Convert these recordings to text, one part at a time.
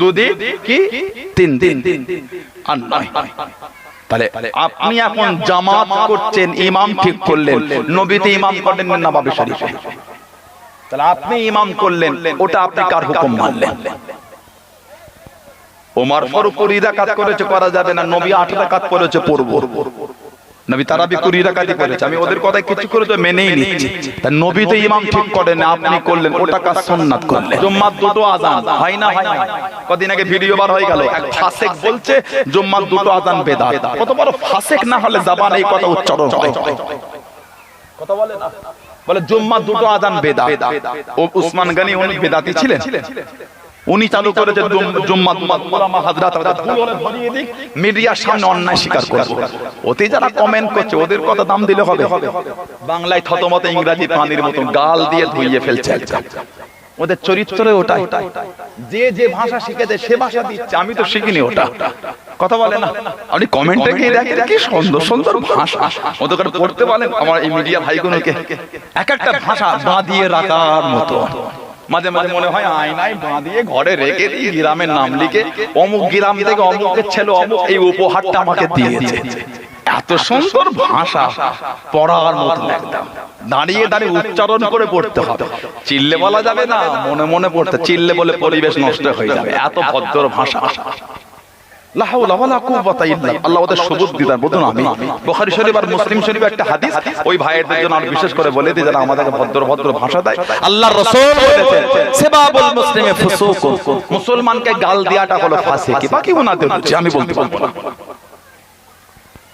দুদিন কি? তিন দিন আপনি এখন জামাত করছেন, ইমাম ঠিক করলেন, নবীতে ইমাম তাহলে আপনি ইমাম করলেন, ওটা আপনি কার হুকুম মানলেন? ওমর ফারুক রাকাত করেছে, করা যাবে না। নবী আট রাকাত করেছে পড়ব। নবী তারাবি কুড়ি করেছে। আমি ওদের কথায় কিছু করে তো মেনেই নিচ্ছি। তা নবী তো ইমাম ঠিক করেন আপনি করলেন ওটা কাজ সুন্নাত করলেন। জুম্মার দুটো আজান হয় না হয় না। কদিন আগে ভিডিও বার হয়ে গেল এক ফাসেক বলছে জুম্মার দুটো আজান বেদাত। কত বড় ফাসেক না হলে জাবান এই কথা উচ্চারণ হয়। কথা বলে না? বলে জুম্মার দুটো আজান বেদাত। ও উসমান গনি উনি বেদাতি ছিলেন। উনি চালু করেছেন জুম্মা ওলামা হাজরাত মিডিয়ার সামনে অন্যায় স্বীকার করব ওতে যারা কমেন্ট করছে ওদের কথা দাম দিলে হবে। বাংলায় থতমত ইংরাজি পানির মতন গাল দিয়ে ধুইয়ে ফেলছে। ওদের চরিত্রে ওটাই। যে যে ভাষা শিখেছে সে ভাষা দিচ্ছে। আমি তো শিখিনি ওটা। কথা বলে না। আপনি কমেন্টে গিয়ে দেখেন কি সুন্দর সুন্দর ভাষা। ওদের পড়তে বলেন আমার এই মিডিয়া ভাইগুলোকে। এক একটা ভাষা বাঁধিয়ে রাখার মতো। মাঝে মাঝে মনে হয় আয়নায় বাঁধিয়ে ঘরে রেখে দিই গ্রামের নাম লিখে অমুক গ্রাম থেকে অমুকের ছেলে অমুক এই উপহারটা আমাকে দিয়েছে। এত সুন্দর ভাষা পড়ার মতো। একদম দাঁড়িয়ে দাঁড়িয়ে উচ্চারণ করে পড়তে হবে। চিল্লে বলা যাবে না মনে মনে পড়তে। চিল্লে বলে পরিবেশ নষ্ট হয়ে যাবে। এত ভদ্র ভাষা। আল্লাহ ওদের সবুজ দিদার বলুন আমি বুখারী শরীফ আর মুসলিম শরীফ একটা হাদিস ওই ভাইয়েদের জন্য আর বিশেষ করে বলে দিই যারা আমাদেরকে ভদ্র ভদ্র ভাষা দেয়। আল্লাহর রাসূল বলেছেন সেবাবুল মুসলিমে ফুসুক মুসলমানকে গাল দেওয়াটা হলো ফাসিকি বাকি ওনাদের হচ্ছে আমি বলতে পারব না।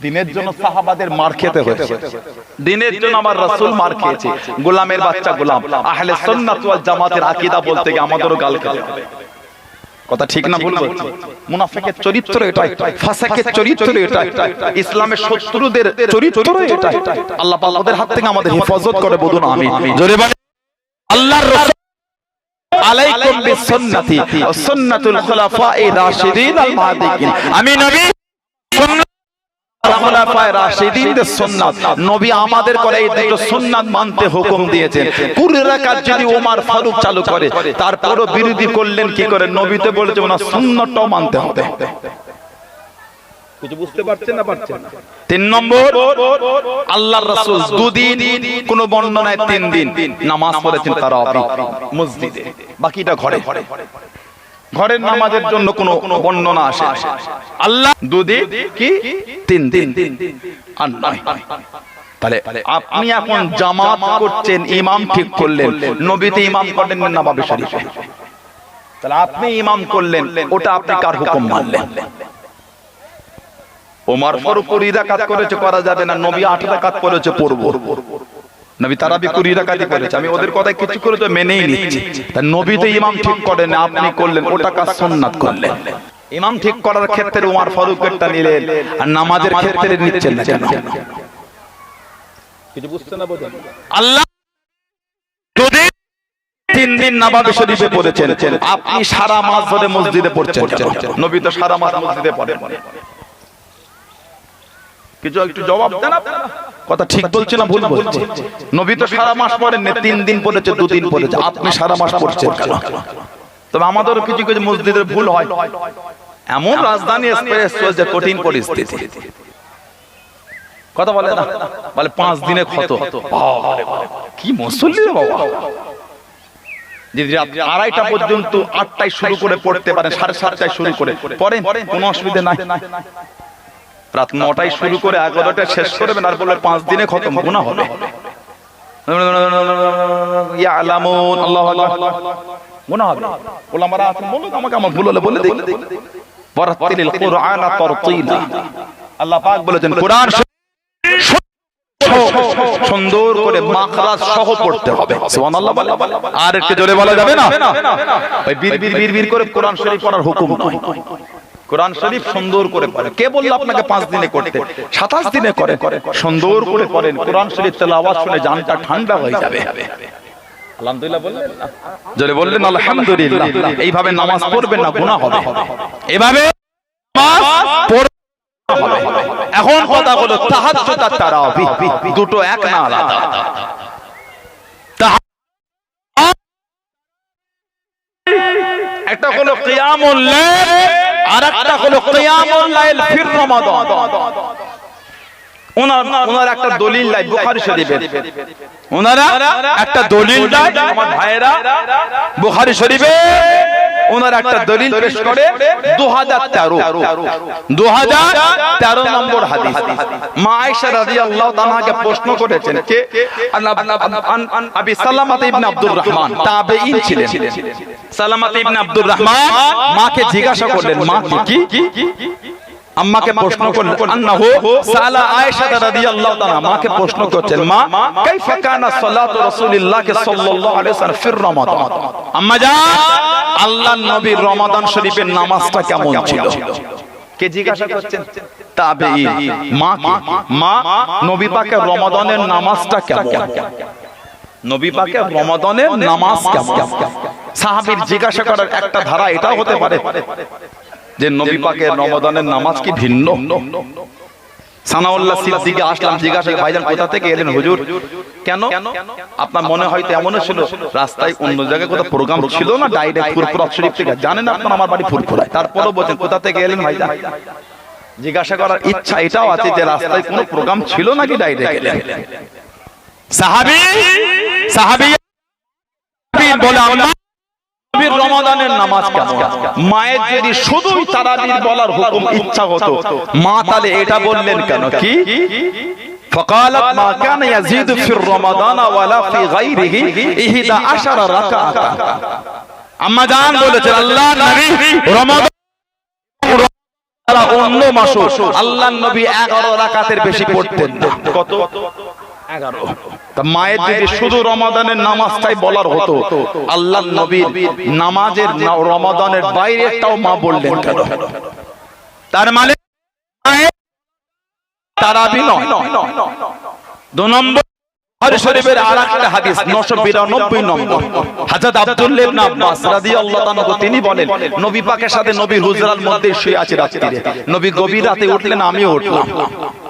দিনের জন্য সাহাবাদের মার খেতে হয়েছে। দিনের জন্য আমার রাসূল মার খেয়েছে। গোলামের বাচ্চা গোলাম। আহলে সুন্নাত ওয়াল জামাতের আকীদা বলতে গিয়ে আমাদেরও গাল খেতে হবে। কথা ঠিক না ভুল মুনাফিকের চরিত্র এটাই। ফাসাকের চরিত্র এটাই। ইসলামের শত্রুদের চরিত্র এটাই। আল্লাহ পাক ওদের হাত থেকে আমাদের হেফাজত করে বলুন আমি জোরে বলে আল্লাহর রাসূল আলাইকুম বিসুন্নতি। ওয়া সুন্নাতুল খুলাফায়ে রাশিদিন আল মাহদিকিন আমি নবী নবী আমাদের করে এই দুটো সুন্নাত মানতে হুকুম দিয়েছেন। যদি ওমর ফারুক চালু করে তারপরও বিরোধী করলেন কি করে? নবী তো বলেছে ওনা সুন্নাতটাও মানতে হবে। কিছু বুঝতে পারছেন না পারছেন? তিন নম্বর আল্লাহর রাসূল দুদিন কোন বর্ণনায় তিন দিন নামাজ পড়েছেন তারাবি মসজিদে। বাকিটা ঘরে। ঘরের নামাজের জন্য কোনো বর্ণনা আসে আল্লাহ দুদিন কি? তিন দিন। আর নয়। তাহলে আপনি এখন জামাত করছেন ইমাম ঠিক করলেন। নবীতে ইমাম করেন না বাবে শরীফে। তাহলে আপনি ইমাম করলেন ওটা আপনি কার হুকুম মানলেন? ওমর ফারুক কুড়ি রাকাত করেছে করা যাবে না নবী আট রাকাত করেছে পড়ব। নবী তারাবি কুড়ি রাকাতই করেছে। আমি ওদের কথায় কিছু করে তো মেনেই নিচ্ছি। তা নবী তো ইমাম ঠিক করেন আপনি করলেন ওটা কাজ সুন্নাত করলেন। ইমাম ঠিক করার ক্ষেত্রে উমার ফারুকেরটা নিলেন আর নামাজের ক্ষেত্রে নিচ্ছেন না কেন? কিছু বুঝতে না বোঝেন? আল্লাহ দুদিন তিন দিন নবাবে শরীফে পড়েছেন আপনি সারা মাস ধরে মসজিদে পড়ছেন নবী তো সারা মাস মসজিদে পড়েন। কিছু একটু জবাব দেন আপনারা। কথা ঠিক বলছে না ভুল বলছে? নবী তো সারা মাস পড়েন না, তিন দিন পড়েছে দুদিন পড়েছে। আপনি সারা মাস পড়ছেন কেন? তবে আমাদেরও কিছু কিছু মসজিদের ভুল হয়। এমন রাজধানী এক্সপ্রেস চলছে কঠিন পরিস্থিতি। কথা বলে না। বলে পাঁচ দিনে ক্ষত। কি মুসল্লি বাবা। যদি আড়াইটা পর্যন্ত আটটায় শুরু করে পড়তে পারেন সাড়ে সাতটায় শুরু করে। পড়েন? কোনো অসুবিধা নাই। রাত নটায় শুরু করে এগারোটায় শেষ করবেন আর বলবেন পাঁচ দিনে খতম গুণা হবে আল্লাহু পাক বলেছেন কোরআন সুন্দর করে মাখরাজ সহ পড়তে হবে। সুবহানাল্লাহ। আর একটু জোরে বলা যাবে না? ওই বীর বীর বীর বীর করে কোরআন শরীফ পড়ার হুকুম নয় কোরআন শরীফ সুন্দর করে পড়ে। কে বলল আপনাকে পাঁচ দিনে করতে? সাতাশ দিনে করে সুন্দর করে পড়েন। কোরআন শরীফ তেলাওয়াত শুনে জানটা ঠান্ডা হয়ে যাবে। আলহামদুলিল্লাহ বললেন জোরে বললেন আলহামদুলিল্লাহ। এইভাবে নামাজ পড়বেন না গুনাহ হবে। এভাবে নামাজ পড়বেন হবে। এখন কথা হলো তাহাজ্জুদ আর তারাবি দুটো এক না আলাদা। একটা হলো কিয়ামুল লাইল আর একটা হলো কিয়ামুল লাইল ফির রমাদান ওনার ওনার একটা দলিল বুখারী ওনারা একটা দলিল দেয় আমার ভাইয়েরা বুখারী শরীফে ওনার একটা দলিল পেশ করে 2013 2013 নম্বর হাদিস। মা আয়েশা রাদিয়াল্লাহু তাআলাকে প্রশ্ন করেছেন কে? আবি সালামাত ইবনে আব্দুর রহমান তাবেঈন ছিলেন। সালামাত ইবনে আব্দুর রহমান মাকে জিজ্ঞাসা করলেন মা কি কি? আম্মাকে প্রশ্ন করলেন আন্নাহু সালা আয়েশা রাদিয়াল্লাহু তাআলা মাকে প্রশ্ন করছেন মা কাইফা কানা সালাতু রাসূলিল্লাহ সাল্লাল্লাহু আলাইহি ওয়াসাল্লাম ফির রমাদান। আম্মা জান আল্লাহর নবীর রমাদান শরীফের নামাজটা কেমন ছিল? কে জিজ্ঞাসা করছেন? তাবেঈন মা মা নবী পাকের রমাদানের নামাজটা কেমন? নবী পাকের রমাদানের নামাজ কেমন? সাহাবীর জিজ্ঞাসা করার একটা ধারা এটাও হতে পারে। যে নবী পাকের রমাদানের নামাজ কি ভিন্ন সানাউল্লাহ সিদ্দিকে আসলাম জিজ্ঞাসা ভাইজান কোথা থেকে এলেন হুজুর কেন আপনার মনে হয়তো এমনও ছিল রাস্তায় অন্য জায়গায় কোথাও প্রোগ্রাম ছিল না ডাইরেক্ট ফুরফুরা শরীফ থেকে জানেন আপনার আমার বাড়ি ফুরফুরায় তারপরও বলছেন কোথা থেকে এলেন ভাইজান জিজ্ঞাসা করার ইচ্ছা এটাও আছে যে রাস্তায় কোনো প্রোগ্রাম ছিল নাকি ডাইরেক্ট এলেন সাহাবী সাহাবী বলে আল্লাহ রমাদানের নামাজ কেমন মায়ের যদি শুধুই তারাবির বলার হুকুম ইচ্ছা হতো মা তাহলে এটা বললেন কেন কি فقالت ما كان يزيد في رمضان ولا في غيره إحدى عشر ركعة আম্মা জান বলেছেন আল্লাহ নবী রমাদান ছাড়া অন্য মাসও আল্লাহ নবী 11 রাকাতের বেশি পড়তেন না কত এগারো। তা মায়ের যদি শুধু রমাদানের নামাজটাই বলার হতো আল্লাহ নবীর নামাজের রমাদানের বাইরেটাও মা বললেন কেন? তার মানে মায়ের তারাবি নয়। দু নম্বর বুখারী শরীফের আরেকটা হাদিস 992 নম্বর। হযরত আব্দুল্লাহ আব্বাস রাদিয়াল্লাহু তাআলা তিনি বলেন নবী পাকের সাথে নবীর হুজরার মধ্যে শুয়ে আছে রাত্রিরে। নবী গভীর রাতে উঠলেন আমিও উঠলাম।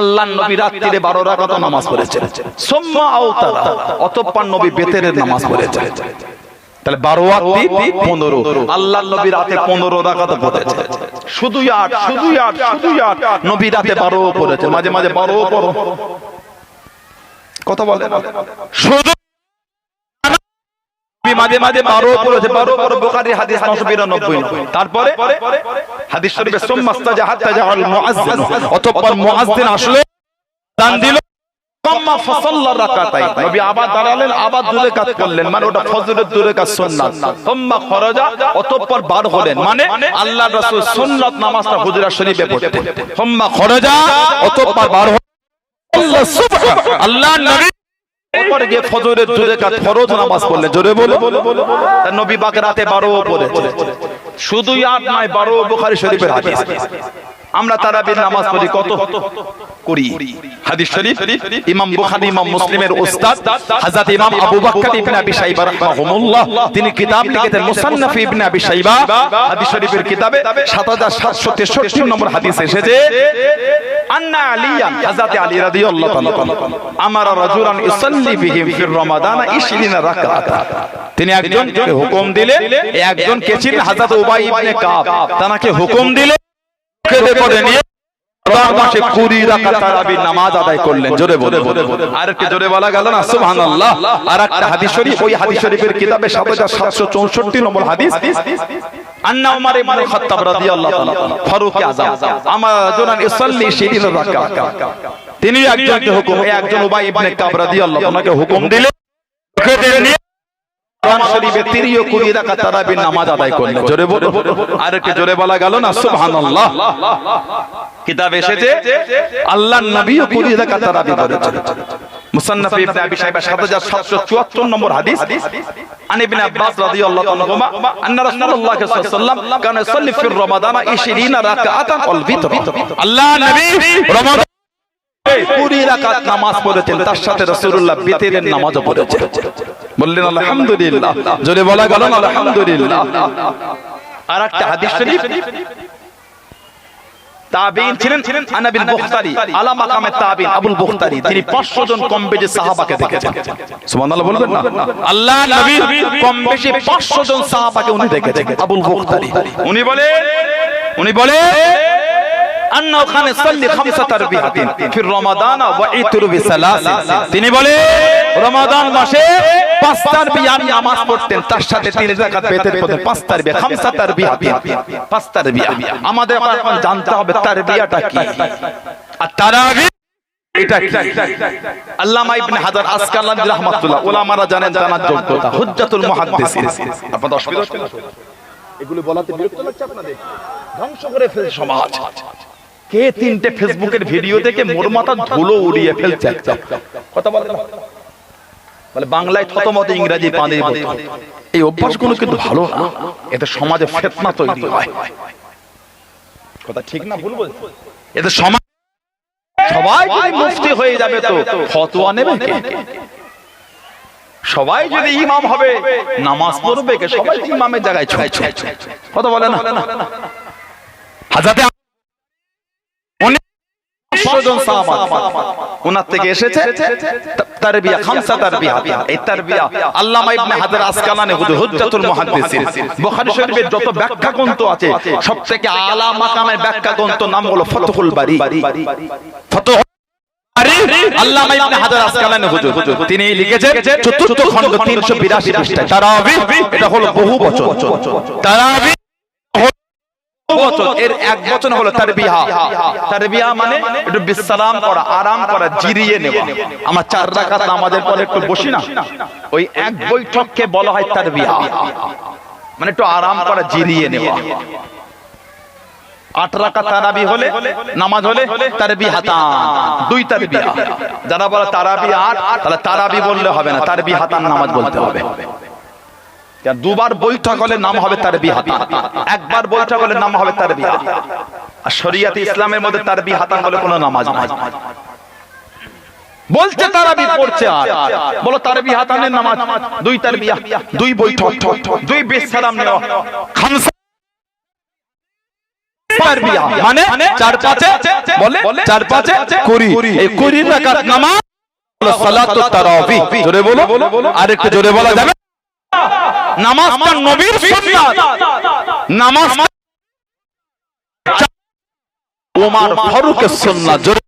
আল্লাহ নবী রাত্রিরে 12 রাকাত নামাজ পড়েছেন সোম্মা আওতারা অতঃপর নবী বেতেরের নামাজ তাহলে বারো পনেরো আল্লাহ নবী রাতে পনেরো রাখাত পড়েছে। আট আট আট, নবী রাতে বারো পড়েছে। মাঝে মাঝে বারো পড়ো। কথা বলে শুধু মাঝে মাঝে বারো পড়েছে বারো বারো বোখারি হাদিস নশো বিরানব্বই তারপরে? হাদিস শরীফে সোম্মাস্তাজা হাত্তাজা আল মুআজ্জিন। অতঃপর মুআজ্জিন আসলে দান দিল কম্মা ফসল্লা রাকাতাই নবী আবার দাঁড়ালেন আবার দূরে কাজ করলেন মানে ওটা ফজরের দূরে কাজ সুন্নাত। কম্মা খরজা অতঃপর বার হলেন মানে আল্লাহ রাসূল সুন্নাত নামাজটা হুজরা শরীফে পড়তেন। কম্মা খরজা অতঃপর বার হলেন। আল্লাহ নবী গিয়ে ফজরের দূরে কাজ জোরে বলো নবী পাক রাতে 12 শুধুই আট নয় 12 বুখারী শরীফের হাদিস। আমরা তারাবির নামাজ পড়ি কত? করি। হাদিস শরীফ ইমাম বুখারী ইমাম মুসলিমের উস্তাদ হযরত ইমাম আবু বকর ইবনে আবি শাইবা রাহিমাহুল্লাহ। তিনি কিতাব লিখেছেন মুসান্নাফ ইবনে আবি শাইবা। হাদিস শরীফের কিতাবে 7763 নম্বর হাদিস এসেছে। আন্না আলিয়ান হযরত আলী রাদিয়াল্লাহু তাআলা আমারা রাজুলান ইসাল্লি বিহিম ফির রমাদান 20 রাকাত তিনি একজনকে হুকুম দিলেন একজন কে ছিলেন হযরত উবাই ইবনে কাব। তাকে হুকুম দিলেন কেঁদে পড়ে নিয়ে মাসে কুড়ি রাকাত তারাবির নামাজ আদায় করলেন। জোরে বলে আর একটু জোরে বলা গেল না? সুবহানাল্লাহ। আর একটা হাদিস শরীফ। ওই হাদিস শরীফের কিতাবে 7764 নম্বর হাদিস। আন্না উমর ইবনে খাত্তাব রাদিয়াল্লাহু তাআলা ফারুক আযম আমার ইসাল্লি শিরিন রাকাত। তিনি একজনকে হুকুম একজন উবাই ইবনে কাব রাদিয়াল্লাহু ওনাকে হুকুম দিলেন কোরআন শরীফে তিরিও কুড়ি রাকাত তারাবির নামাজ আদায় করলেন জোরে বলো আর একটু জোরে বলা গেল না? সুবহানাল্লাহ। কিতাব এসেছে আল্লাহর নবীও কুড়ি রাকাত তারাবি করেছেন মুসান্নাফ ইবনে আবি শাইবা 7774 নম্বর হাদিস। আন ইবনে আব্বাস রাদিয়াল্লাহু আনহুমা আন্না রাসূলুল্লাহ সাল্লাল্লাহু আলাইহি ওয়াসাল্লাম কানা ইসাল্লি ফি রমাদান 20 রাকাতান আল বিতর আল্লাহ নবী রমাদান কুড়ি রাকাত নামাজ পড়েছেন তার সাথে রাসূলুল্লাহ বিতরের নামাজও পড়েছেন বললেন আলহামদুলিল্লাহ জোরে বলা গেল আলহামদুলিল্লাহ আর একটা হাদিস শরীফ তাবিন ছিলেন আনাবিল বুখতারি আলা মাকামে তাবিন আবুল বুখতারি তিনি 500 জন কম বেশি সাহাবাকে দেখেছেন সুবহানাল্লাহ বলবেন না আল্লাহ নবী কম বেশি 500 জন সাহাবাকে উনি দেখেছেন আবুল বুখতারি উনি বলে উনি বলে আন্না ওখানে সাল্লি খামসা তারবিহাতিন ফি রমাদান ওয়া ইতরু বিসালাসি। তিনি বলে রমাদান মাসে পাঁচ তারবিয়ার নামাজ পড়তেন, তার সাথে তিন রাকাত বেতের পথে পাঁচ তারবিয়া খামসা তারবিহাতিন। পাঁচ তারবিয়া আমাদের এখন জানতে হবে তারবিয়াটা কি। আর তারাবি আপনাদের। ধ্বংস করে ফেলছে সমাজ। কে তিনটে ফেসবুকের ভিডিও থেকে মোর মাথা ধুলো উড়িয়ে ফেলছে? কথা বলে না। বলে বাংলায় থতমত ইংরেজি এই অভ্যাসগুলো কিন্তু ভালো না। এতে সমাজে ফেতনা তৈরি হয়। কথা ঠিক না? ভুল বলছি। এতে সমাজ সবাই মুফতি হয়ে যাবে তো ফতোয়া নেবে কে? সবাই যদি ইমাম হবে নামাজ পড়বে কে? সবাই ইমামের জায়গায় ছয় ছয় কথা বলে না। হাজাতে জন সাহাবা ওনার থেকে এসেছে তারবিয়া, খামসা তারবিয়া। এই তারবিয়া আল্লামা ইবনে হাজার আসকালানি হুজ্জাতুল মুহাদ্দিসিন। বুখারী শরীফের যত ব্যাখ্যা গ্রন্থ আছে সবথেকে আলা মাকামের ব্যাখ্যা গ্রন্থ নাম হলো ফতহুল বারি। ফতহ তিনি লিখেছেন, চতুর্থ খণ্ড 382 পৃষ্ঠায়, তারাবি, এটা হলো বহু বচন। তারাবি তারবিহা। মানে মানে একটু আরাম করা, জিরিয়ে আট রাকাত তারাবি হলে, নামাজ হলে হাতান দুই তারবি যারা বলে তারাবি আট, তাহলে তারাবি বললে হবে না তারবি হাতান নামাজ বলতে হবে। দুবার বৈঠক হলে নাম হবে তার বিহাতান একবার বৈঠক হলে নাম হবে তার বিহাত আর শরিয়াতে ইসলামের মধ্যে তার বিহাতান বলে কোনো নামাজ নাই। বলছে তারা বি পড়ছে আর। বলো তার বিহাতানের নামাজ। দুই তার বিয়া দুই বৈঠক, দুই বিসালাম নেওয়া। খামসা মানে চার পাঁচে বলে চার পাঁচে কুড়ি এই কুড়ি রাকাত নামাজ হলো সালাতুত তারাবি। জোরে বলো আর জোরে বলা যাবে? নামাজটা নবীর সুন্নাত। নামাজ ওমর ফারুকের সুন্নাত। জোরে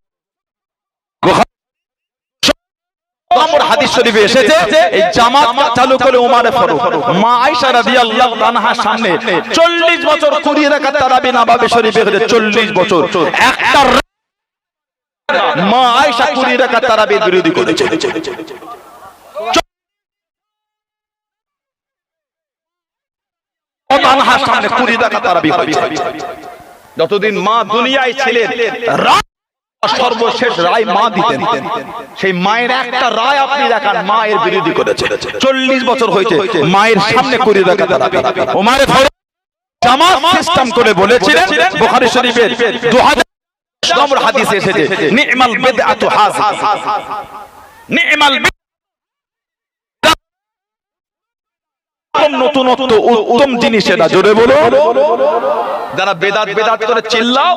হাদিস শরীফে এসেছে এই জামাত চালু করে ওমরে ফারুক। মা আয়েশা রাদিয়াল্লাহু তাআলার সামনে 40 বছর কুড়িয়ে রাখা তারাবি নবাবে শরীফে হলে 40 বছর। একটা মা আয়েশা কুড়িয়ে রাখা তারাবির বিরোধী করেছে। তানহার সামনে কুড়ি টাকা হয়েছে যতদিন মা দুনিয়ায় ছিলেন সর্বশেষ রায় মা দিতেন। সেই মায়ের একটা রায় আপনি দেখান মায়ের বিরোধী করেছে। চল্লিশ বছর হয়েছে, মায়ের সামনে কুড়ি টাকা তারাবি ও মায়ের জামাত সিস্টেম করে বলেছিলেন, বুখারী শরীফের 2000 নম্বর হাদিসে এসেছে, নি'মাল বিদআতু হাযিহি নি'মাল উত্তম নতুনত্ব, উত্তম জিনিস এটা। জোরে বলো। যারা বেদাত বেদাত করে চিল্লাও।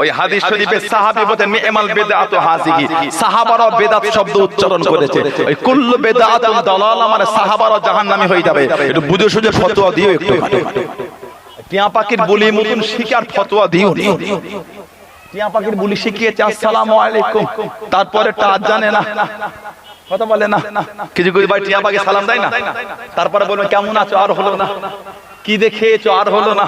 ওই হাদিস শরীফে সাহাবী বলেন নি'মাল বিদআতু হাযিহি সাহাবারা বেদাত শব্দ উচ্চারণ করেছে। ওই কুল্লু বিদআতুন দালাল মানে সাহাবারা জাহান্নামী হয়ে যাবে। একটু বুঝে সুঝে ফতোয়া দিও একটু টিয়া পাখির বলি মতন শিকার ফতোয়া দিও টিয়া পাখির বলি শিখিয়েছে, আসসালামু আলাইকুম। তারপরে তা জানে না। কথা বলে না। কিছু কিছু ভাই টিয়া পাখি সালাম দেয় না। তারপরে বলবে, কেমন আছো? আর হলো না। কি দেখেছ আর হলো না।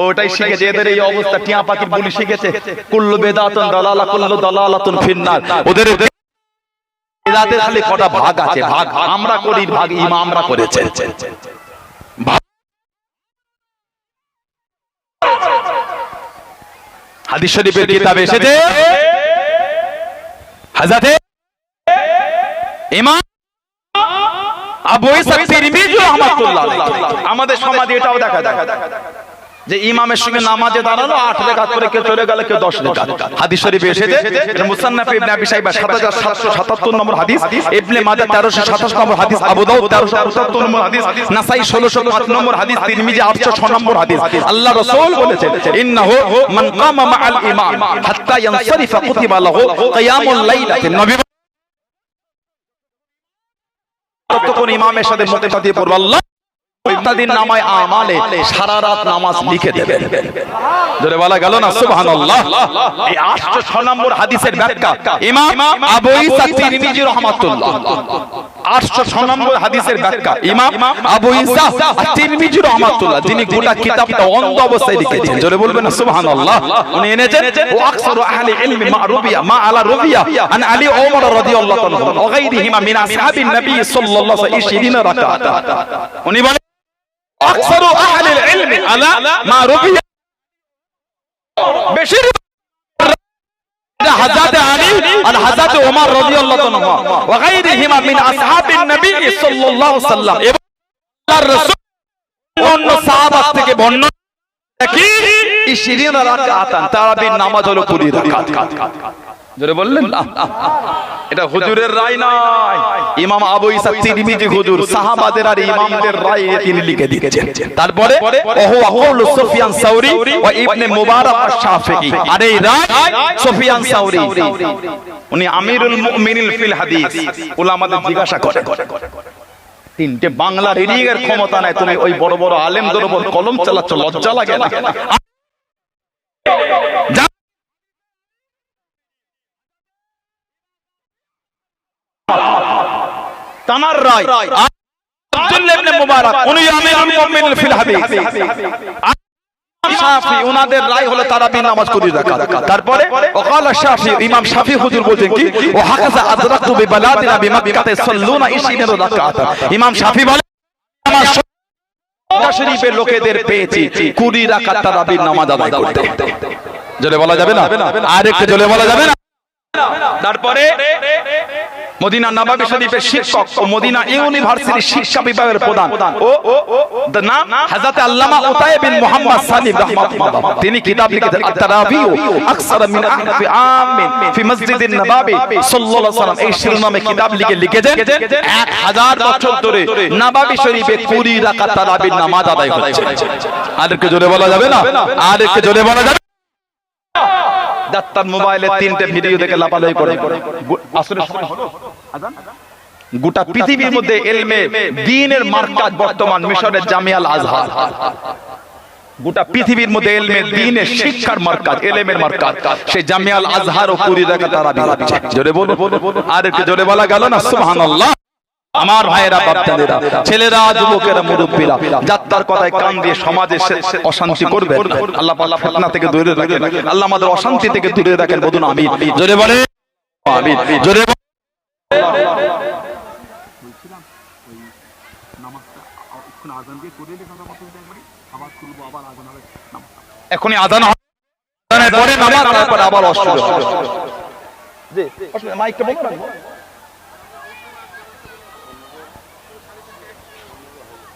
ওটাই শিখেছে। এদের এই অবস্থা। টিয়া পাখির বলি শিখেছে। কুল্লু বেদাতুন দালালা, কুল্লু দালালাতুন ফিন্নার। ওদের বেদাতের খালি কটা ভাগ আছে। ভাগ আমরা করি, ভাগ ইমামরা করেছে হাদিস শরীফের কিতাবে এসেছে। হাজাতে ইমাম আবু ইসা তিরমিজি রাহমাতুল্লাহ আমাদের সমাজে এটাও দেখা যায় যে ইমামের সঙ্গে নামাজে দাঁড়াল আট রেখাত করে কেউ চলে গেল কেউ দশ রেখাত। হাদিস শরীফে এসেছে মুসান্নাফ ইবনে আবি শাইবা 7777 নম্বর হাদিস ইবনে মাজাহ 1327 নম্বর হাদিস আবু দাউদ 1377 নম্বর হাদিস নাসাই 1605 নম্বর হাদিস তিরমিজি 806 নম্বর হাদিস। আল্লাহ রাসূল বলেছেন ইন্নাহু মান কামা মাআল ইমাম হাত্তা ইয়ানসারিফা কুতিবা লাহু কিয়ামুল লাইলাতি। নবী ততক্ষণ ইমামের সাথে মতে সাথে পড়ব। আল্লাহ ইত্যাদির নামায় আমালে সারা রাত নামাজ লিখে দেবে। জোরে বলা গেল না, সুবহানাল্লাহ। এই 806 নম্বর হাদিসের ব্যাখ্যা ইমাম আবু ইসা তিরমিজি রাহমাতুল্লাহ। 806 নম্বর হাদিসের ব্যাখ্যা ইমাম আবু ইসা তিরমিজি রাহমাতুল্লাহ, যিনি গোটা কিতাবটা অন্ধ অবস্থায় লিখেছেন। জোরে বলবেন না, সুবহানাল্লাহ। উনি এনেছেন, ও আকসারু আহলি ইলমি মা মা আলা রুবিয়া, আন আলী ওমর রাদিয়াল্লাহু তাআলা ওয়া গায়রিহিমা মিন আসহাবিন নবী সাল্লাল্লাহু আলাইহি ওয়াসাল্লাম 20 রাকাত। উনি বলেন আকসারু আহলিল ইলমি আলা মা রুবিয়া বেশির হাজাতে আলী আর হাজাতে ওমর রাদিয়াল্লাহু তাআলা ওয়া গায়রিহিমা মিন আসহাবিন নবী সাল্লাল্লাহু আলাইহি ওয়াসাল্লাম এবং আল্লাহর রাসূল অন্য সাহাবা থেকে বর্ণনা কি 20 রাকাত তারাবির নামাজ হলো 20 রাকাত জোরে বললেন? এটা হুজুরের রায় নয়। ইমাম আবু ইসা তিরমিজি হুজুর সাহাবাদের আর ইমামদের রায় তিনি লিখে দিয়েছেন। তারপরে ওহু আকুল সুফিয়ান সাউরি ও ইবনে মুবারক আশ-শাফিঈ আর এই রায় সুফিয়ান সাউরি। উনি আমিরুল মুমিনিন ফিল হাদিস উলামাদের জিজ্ঞাসা করে তিনটে বাংলা রিডিং এর ক্ষমতা নাই তুমি ওই বড় বড় আলেমদের উপর কলম চালাচ্ছ লজ্জা লাগে না। তানার রায়। আব্দুল্লাহ ইবনে মুবারক, উনি আমিরুল মুমিনিন ফিল হাদিস। শাফি, উনাদের রায় হলো তারাবির নামাজ করি রাকাত তারপরে ওকাল শাফি, ইমাম শাফি হুজুর বলেন কি, ও হাকাজা আদরাকতু বিবালাদিনা বিমাক্কাতে সাল্লুনা 20 রাকাত ইমাম শাফি বলেন মক্কা শরীফের লোকেদের পেয়েছি। কুড়ি রাকাত তারাবির নামাজ আদায় করতে। জোরে বলা যাবে না? আর একটু জোরে বলা যাবে না? তারপরে মদিনা নবাবী শরীফের শিক্ষক ও মদিনা ইউনিভার্সিটির শিক্ষা বিভাগের প্রধান। ও নাম হযরত আল্লামা উতাই বিন মুহাম্মদ সালিম রাহমাতুল্লাহ তিনি কিতাব লিখেছেন আত-তারাবিউ আকসার মিন আহফি আমিন ফি মসজিদিন নবাবী সাল্লাল্লাহু আলাইহি সাল্লাম এই শিরোনামে কিতাব লিখে লিখেছেন। 1000 বছর ধরে নবাবী শরীফে 20 রাকাত তারাবির নামাজ আদায় হচ্ছে আর একটু জোরে বলা যাবে না? আর একটু জোরে বলা যাবে ডাক্তার মোবাইলে তিনটে ভিডিও দেখে লাপালাই করে। আসরের সময় হলো? আজান? গোটা পৃথিবীর মধ্যে এলমে দিনের মার্কাজ বর্তমান মিশরের জামিয়াল আজহার। গোটা পৃথিবীর মধ্যে এলমে দিনের শিক্ষার মার্কাজ এলেমের মার্কাজ সেই জামিয়াল আজহার ও কুড়ি টাকা তারা জোরে বলো আর একটু জোরে বলা গেল না? সুবহানাল্লাহ। আমার ভাইয়েরা বাচ্চাদেরা ছেলেরা যুবকেরা মুরব্বীরা যাত্রার কথায় কান দিয়ে সমাজে অশান্তি করবে। আল্লাহ পাল্লা ফেতনা থেকে দূরে রাখেন। আল্লাহ আমাদের অশান্তি থেকে দূরে রাখেন। বলুন আমি জোরে বলে আমিন। জোরে এখনই হবে। পরে নামাজ তারপর আবার অসুবিধা মাইকটা বন্ধ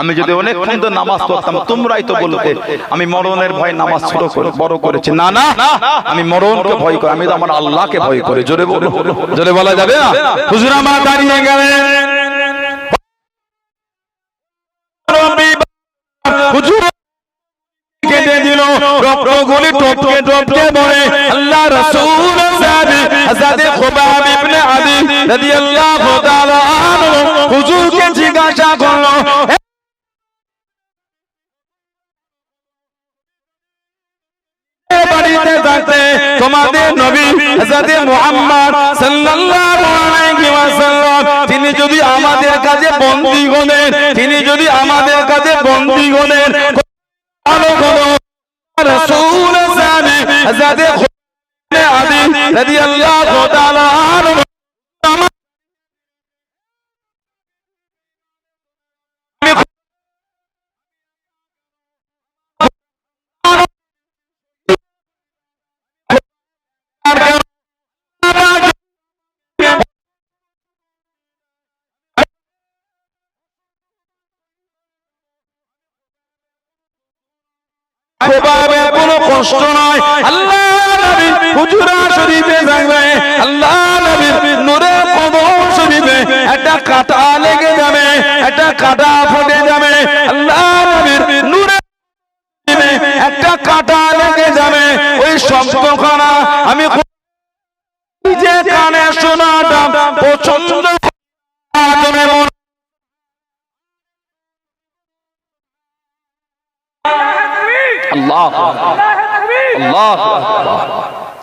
আমি যদি অনেক সুন্দর নামাজ পড়তাম, তোমরাই তো বলতে, আমি মরণের ভয় নামাজ ছোট করে, বড় করেছি। না না, আমি মরণকে ভয় করি, আমি তো আমার আল্লাহকে ভয় করি। জোরে বলো জোরে বলা যাবে না? দাঁড়িয়ে গেলেন। রক্তগুলি টপকে টপকে পড়ে আল্লাহ রাসূল জিজ্ঞাসা করল তিনি যদি আমাদের কাছে বন্দী হলেন তিনি যদি আমাদের কাছে বন্দী হলেন সানে হযরত আলী রাদিয়াল্লাহু তাআলা কানে পছন্দ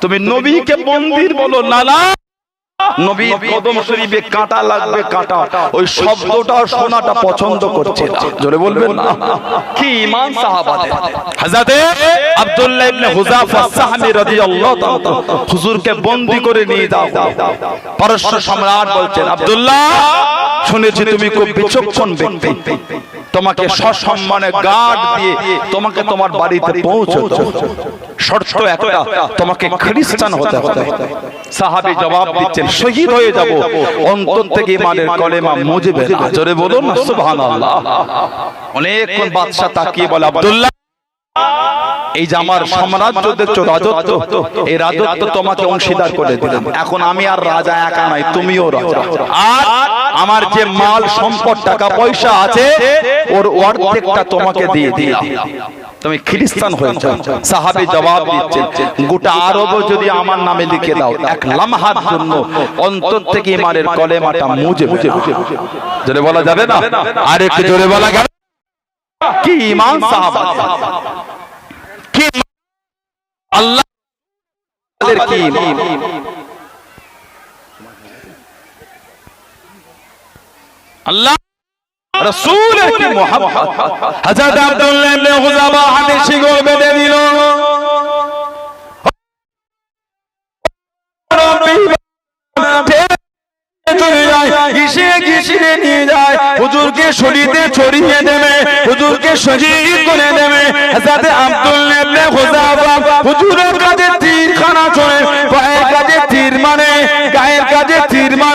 তুমি নবীকে মন্দির বলো না না নবী কদম শরীফে কাঁটা লাগবে কাঁটা। ওই শব্দটা শোনাটা পছন্দ করছে জোরে বলবেন না? কি ইমান সাহাবাদের হযরতে আব্দুল্লাহ ইবনে হুযাফা সাহাবী রাদিয়াল্লাহু তাআলা হুজুরকে বন্দী করে নিয়ে যাও পারস্য সম্রাট বলছেন, আব্দুল্লাহ শুনেছি তুমি খুব বিচক্ষণ ব্যক্তি। তোমাকে সসম্মানে গার্ড দিয়ে তোমাকে তোমার বাড়িতে পৌঁছে শর্ত একটা তোমাকে খ্রিস্টান হতে হবে। সাহাবী জবাব দিচ্ছেন শহীদ হয়ে যাব। অন্তর থেকে ইমানের কলেমা মুজবে না জোরে বলুন সুবহানাল্লাহ। অনেকক্ষণ বাদশা তাকিয়ে বলে আব্দুল্লাহ এই যে আমার সাম্রাজ্য দেখছ রাজত্ব এই রাজত্ব তোমাকে অংশীদার করে দিলাম। এখন আমি আর রাজা একা নাই তুমিও রাজা। আর আমার যে মাল সম্পদ টাকা পয়সা আছে ওর অর্ধেকটা তোমাকে দিয়ে দিলাম। তুমি খ্রিস্টান হয়েছ। সাহাবি জবাব গোটা আরব যদি আমার নামে লিখে দাও এক লামহার জন্য অন্তর থেকে ইমানের কলেমাটা মুজে মুজে জোরে বলা যাবে না? আর একটু জোরে বলা কি ইমান সাহাবা কি আল্লাহ তাদের কি ইমান? আল্লাহ রাসূলের কি মোহাম্মত হযরত আব্দুল্লাহ ইবনে হুযাফা হাতে শিকল বেঁধে দিল। চলে যায়, ঘিসে নিয়ে যায়। হুজুরকে শরীরে ছড়িয়ে দেবে, হুজুরকে শহীদ করে দেবে। হযরত আব্দুল্লাহ ইবনে হুযাফা হুজুরের তীর খানা চলে পায়ের তীর মানে গায়ের কাছে